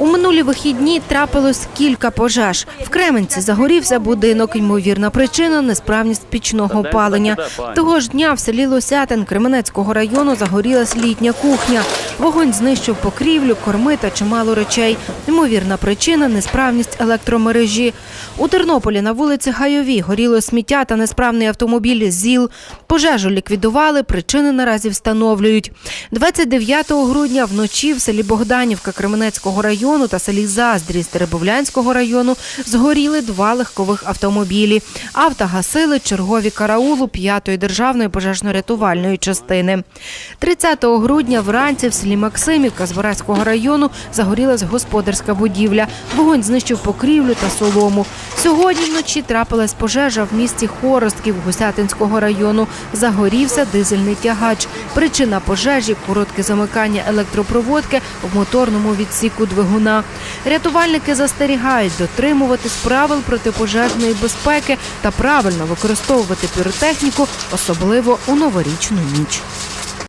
У минулі вихідні трапилось кілька пожеж. В Кременці загорівся будинок. Ймовірна причина несправність пічного опалення. Того ж дня в селі Лосятин Кременецького району загорілась літня кухня. Вогонь знищив покрівлю, корми та чимало речей. Ймовірна причина несправність електромережі. У Тернополі на вулиці Гайовій горіло сміття та несправний автомобіль ЗІЛ. Пожежу ліквідували, причини наразі встановлюють. 29 грудня вночі в селі Богданівка Кременецького району та селі Заздрість Теребовлянського району згоріли два легкових автомобілі. Авто гасили чергові караулу 5-ї державної пожежно-рятувальної частини. 30 грудня вранці в селі Максимівка Збаразького району загорілась господарська будівля. Вогонь знищив покрівлю та солому. Сьогодні вночі трапилась пожежа в місті Хоростків Гусятинського району. Загорівся дизельний тягач. Причина пожежі коротке замикання електропроводки в моторному відсіку двигуна. Рятувальники застерігають дотримуватись правил протипожежної безпеки та правильно використовувати піротехніку, особливо у новорічну ніч.